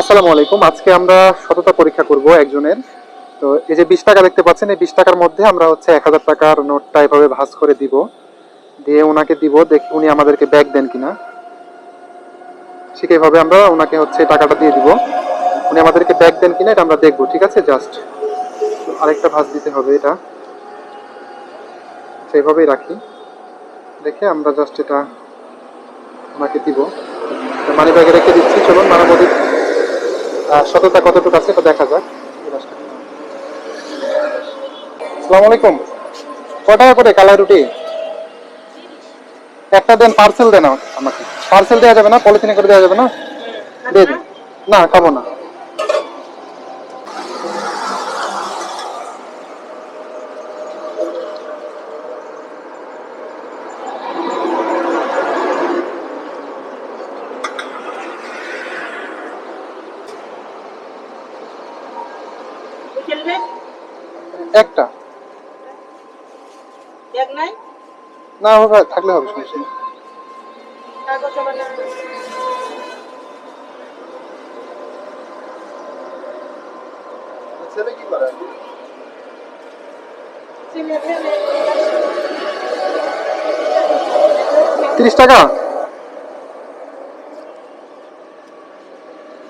আসসালামু আলাইকুম। আজকে আমরা সততা পরীক্ষা করব একজনের। তো এই যে বিশ টাকা দেখতে পাচ্ছেন এই বিশ টাকার মধ্যে আমরা হচ্ছে এক হাজার টাকার নোটটা এভাবে ভাঁজ করে দিব। দিয়ে ওনাকে দিব দেখি উনি আমাদেরকে ব্যাগ দেন কিনা। ঠিক এইভাবে আমরা ওনাকে হচ্ছে টাকাটা দিয়ে দিব। উনি আমাদেরকে ব্যাগ দেন কিনা এটা আমরা দেখব ঠিক আছে? জাস্ট আরেকটা ভাঁজ দিতে হবে এটা। সেইভাবেই রাখি। দেখে আমরা জাস্ট এটা ওনাকে দিব। মানি ব্যাগে রেখে দিচ্ছি চলুন আহ, সততা কতটুকু আছে এটা দেখা যাক। আসসালামু আলাইকুম। ক টাকা করে কালা রুটি? একটা দেন পার্সেল দেন আমাকে- আমাকে পার্সেল দেওয়া যাবে না পলিথিনে করে দেওয়া যাবে না? দিয়ে দিন না খাব না। একটা। ব্যাগ নাই? না হবে থাকলে হবে সমস্যা নেই। ফেলে। তিরিশ টাকা?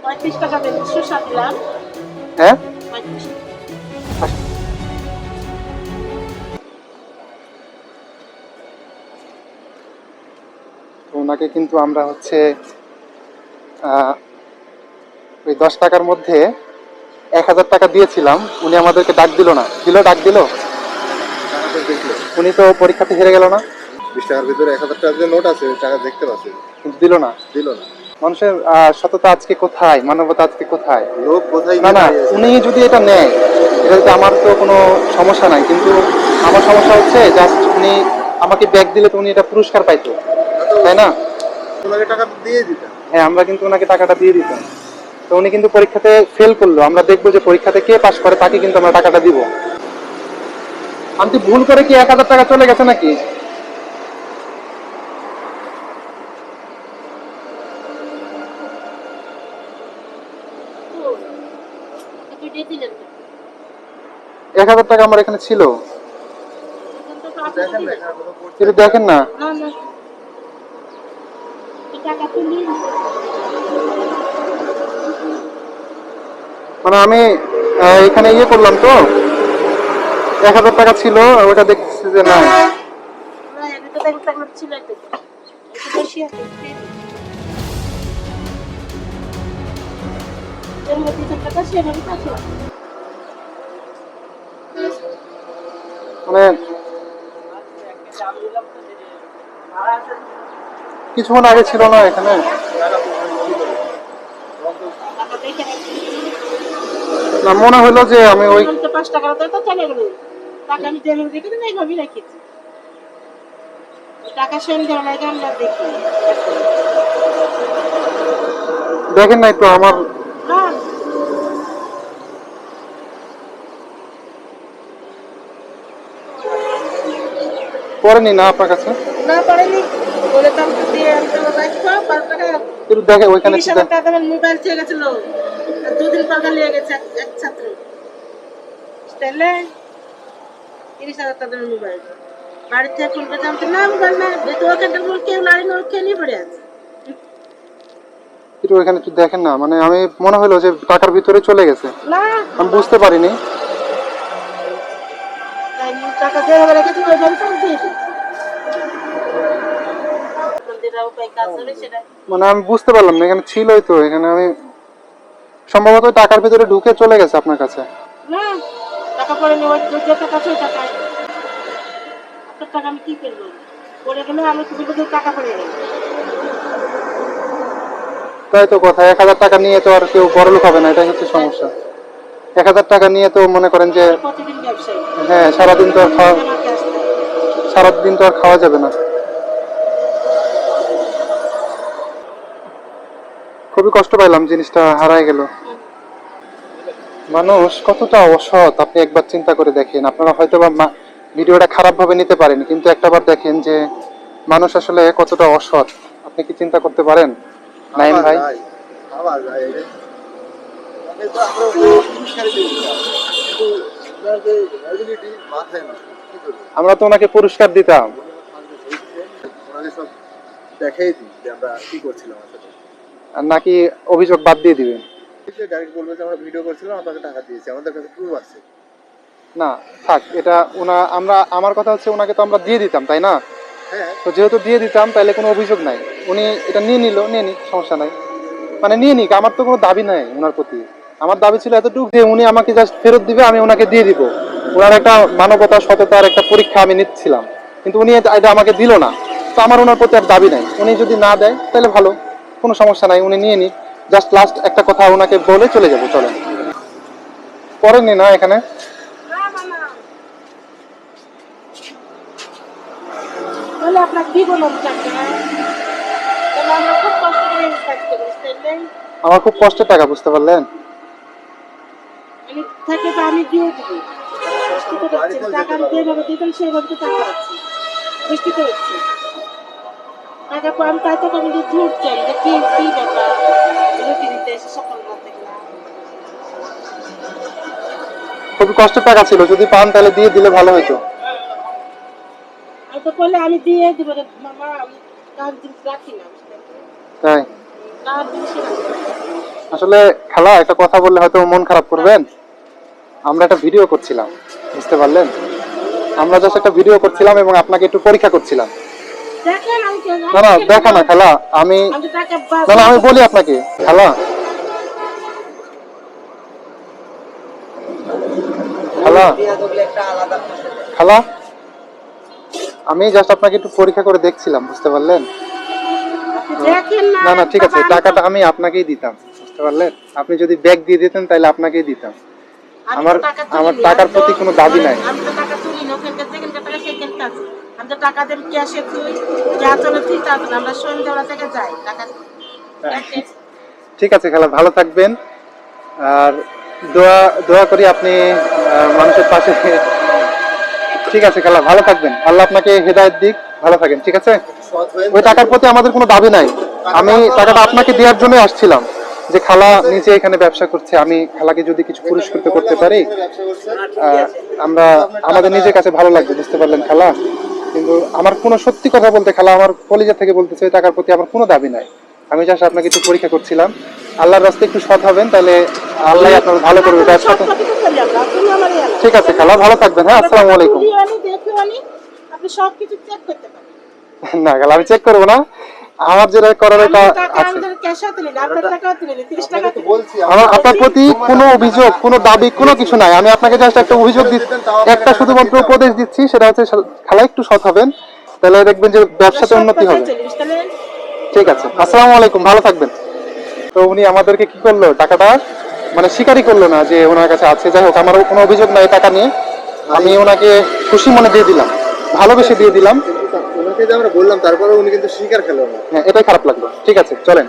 পঁয়ত্রিশ টাকা হ্যাঁ? ওনাকে কিন্তু আমরা হচ্ছে ওই দশ টাকার মধ্যে এক হাজার টাকা দিয়েছিলাম। উনি আমাদেরকে ডাক দিল না। দিল ডাক দিল? উনি তো পরীক্ষাতে হেরে গেল না। বিশ টাকার ভিতরে এক হাজার টাকার যে নোট আছে টাকা দেখতে পাচ্ছি। কিন্তু দিল না। দিল না। মানুষের সততা আজকে কোথায়? মানবতা আজকে কোথায়? লোক কোথায় না না উনি যদি এটা নেয় এটাতে আমার তো কোনো সমস্যা নাই কিন্তু আমার সমস্যা হচ্ছে জাস্ট উনি আমাকে ব্যাগ দিলে তো উনি এটা পুরস্কার পাইতো। তাই না? ওনাকে টাকা দিয়ে দিতাম হ্যাঁ আমরা কিন্তু ওনাকে টাকাটা দিয়ে দিতাম। তো উনি কিন্তু পরীক্ষাতে ফেল করল। আমরা দেখব যে পরীক্ষাতে কে পাশ করে তাকে কিন্তু আমরা টাকাটা দিব। আমি ভুল করে কি এক হাজার টাকা চলে গেছে নাকি। এক হাজার টাকা আমার এখানে ছিল। দেখেন না। মানে আমি আহ, এখানে ইয়ে করলাম তো। এক হাজার টাকা ছিল ওটা দেখছি যে না না এটা তো দেখতে আমার ছিল একটু একটু বেশি আছে দিয়ে দিন। এর মধ্যে যে টাকা সে আমি কাছে মানে কিছুক্ষণ আগে ছিল না এখানে। না মনে হলো যে আমি ওই পাঁচ টাকা তো চলে গেল টাকা আমি দেবেন দেখে দিন এইভাবেই রেখেছি। টাকা আমরা দেখি। দেখেন নাই তো আমার না। পড়েনি না আপনার কাছে। না পারেনি বলে তো দিয়ে আনতে একটু দেখে ওইখানে তিরিশ হাজার টাকা আমার মোবাইল চেয়ে গেছিল। দুদিন পর নিয়ে গেছে এক- ছাত্র। তাহলে তিরিশ হাজার টাকা মোবাইল। বাড়ি থেকে ফোন করে জানতে না মোবাইল না ওখানটা কেউ নারী খেয়ে নিয়ে পড়ে আছে। একটু ওইখানে একটু দেখেন না মানে আমি মনে হলো যে টাকার ভিতরে চলে গেছে। আমি বুঝতে পারিনি। তাই টাকা দিয়ে আপনাদের উপায় কাজ মানে আমি বুঝতে পারলাম না এখানে ছিলই তো এখানে আমি সম্ভবত টাকার ভিতরে ঢুকে চলে গেছে আপনার কাছে। না টাকা পড়ে নেওয়ার যে টাকা সেই টাকায়। আপনার টাকা আমি কি করব পড়ে গেলে আমি কিছু কিছু টাকা পড়ে গেল। তাই তো কথা এক হাজার টাকা নিয়ে তো আর কেউ বড় লোক হবে না এটাই হচ্ছে সমস্যা। এক হাজার টাকা নিয়ে তো মনে করেন যে হ্যাঁ সারাদিন তো আর খাওয়া। সারাদিন তো আর খাওয়া যাবে না। খুবই কষ্ট পাইলাম, জিনিসটা হারায় গেল। মানুষ কতটা অসৎ, আপনি একবার চিন্তা করে দেখেন। আপনারা হয়তো বা ভিডিওটা খারাপ ভাবে নিতে পারেন, কিন্তু একটাবার দেখেন যে মানুষ আসলে কতটা অসৎ। আপনি কি চিন্তা করতে পারেন? নাইম ভাই? আমরা তো ওনাকে পুরস্কার দিতাম। দেখাই দিই যে আমরা কি করছিলাম। নাকি অভিযোগ বাদ দিয়ে দিবেন ডাইরেক্ট বলবে যে আমরা ভিডিও করছিলাম আপনাকে টাকা দিয়েছি আমাদের কাছে প্রুফ আছে। না থাক এটা ওনা আমরা আমার কথা হচ্ছে ওনাকে তো আমরা দিয়ে দিতাম তাই না? হ্যাঁ। তো যেহেতু দিয়ে দিতাম তাহলে কোনো অভিযোগ নাই। উনি এটা নিয়ে নিল নিয়ে নিক সমস্যা নাই। মানে নিয়ে নিক আমার তো কোনো দাবি নাই ওনার প্রতি। আমার দাবি ছিল এতটুকু যে উনি আমাকে জাস্ট ফেরত দিবে আমি ওনাকে দিয়ে দিব। ওনার একটা মানবতা সততার একটা পরীক্ষা আমি নিচ্ছিলাম। কিন্তু উনি এটা আমাকে দিল না। তো আমার ওনার প্রতি আর দাবি নাই। উনি যদি না দেয় তাহলে ভালো। কোনো সমস্যা নাই উনি নিয়ে নিক। জাস্ট লাস্ট একটা কথা ওনাকে বলে চলে যাব চলেন। করেননি না। এখানে আমরা খুব কষ্টের টাকা বুঝতে পারলেন? থাকে তো আমি দিয়ে দিবি। বুঝতে তো পারছেন টাকা আমি যেভাবে দিতাম সেইভাবে তো টাকা আছে। বুঝতে তো হচ্ছে আমি তাই আমি যে যে কি কি ব্যাপার রুটি দিতে এসে সকাল রাত খুবই কষ্টের টাকা ছিল যদি পান তাহলে দিয়ে দিলে ভালো হতো তো বললে আমি দিয়ে দিব মামা আমি কার জিনিস রাখি না তাই। আসলে খালা একটা কথা বললে হয়তো মন খারাপ করবেন। আমরা একটা ভিডিও করছিলাম বুঝতে পারলেন? আমরা জাস্ট একটা ভিডিও করছিলাম এবং আপনাকে একটু পরীক্ষা করছিলাম। না না দেখা না খালা আমি আমি না না বলি আপনাকে খালা। খালা। খালা। আমি জাস্ট আপনাকে একটু পরীক্ষা করে দেখছিলাম বুঝতে পারলেন? না না ঠিক আছে টাকাটা আমি আপনাকেই দিতাম বুঝতে পারলেন? আপনি যদি ব্যাগ দিয়ে দিতেন তাহলে আপনাকেই দিতাম। আমার- আমার টাকার প্রতি কোনো দাবি নাই। আমি তো টাকা তুলি না ওখানকার যেখানকার টাকা সেখানকার আছে আমি তো টাকা দেন ক্যাশে তুই যা চলে তুই তা তুই। আমরা সন্ধ্যাবেলা থেকে যাই টাকা ঠিক আছে খালা ভালো থাকবেন। আর দোয়া দোয়া করি আপনি মানুষের পাশে ঠিক আছে খালা ভালো থাকবেন। আল্লাহ আপনাকে হেদায়েত দিক ভালো থাকেন ঠিক আছে? ওই টাকার প্রতি আমাদের কোনো দাবি নাই। আমি টাকাটা আপনাকে দেওয়ার জন্য আসছিলাম যে খালা নিজে এখানে ব্যবসা করছে আমি খালাকে যদি কিছু পুরস্কৃত করতে পারি আমরা আমাদের নিজের কাছে ভালো লাগবে বুঝতে পারলেন খালা? কিন্তু আমার কোনো সত্যি কথা বলতে খেলা আমার কলিজা থেকে বলতেছে ওই টাকার প্রতি আমার কোনো দাবি নাই। আমি জাস্ট আপনাকে একটু পরীক্ষা করছিলাম। আল্লাহর রাস্তায় একটু সৎ হবেন তাহলে আল্লাহ আপনার ভালো করবে। ঠিক আছে খেলা ভালো থাকবেন। হ্যাঁ আসসালামু আলাইকুম। না খেলা আমি চেক করব না। আমার যেটা করার এটা আছে। আপনার প্রতি কোনো অভিযোগ কোনো দাবি কোনো কিছু নাই। আমি আপনাকে জাস্ট একটা অভিযোগ দিচ্ছি একটা শুধুমাত্র উপদেশ দিচ্ছি সেটা হচ্ছে খালা একটু সৎ হবেন তাহলে দেখবেন যে ব্যবসাতে উন্নতি হবে। ঠিক আছে আসসালামু আলাইকুম ভালো থাকবেন। তো উনি আমাদেরকে কি করল টাকাটা মানে স্বীকারই করল না যে ওনার কাছে আছে। যাই হোক আমার কোনো অভিযোগ নাই টাকা নিয়ে। আমি ওনাকে খুশি মনে দিয়ে দিলাম ভালোবেসে দিয়ে দিলাম। ওনাকে যে আমরা বললাম তারপরে উনি কিন্তু স্বীকার খেলো না। হ্যাঁ এটাই খারাপ লাগল। ঠিক আছে চলেন।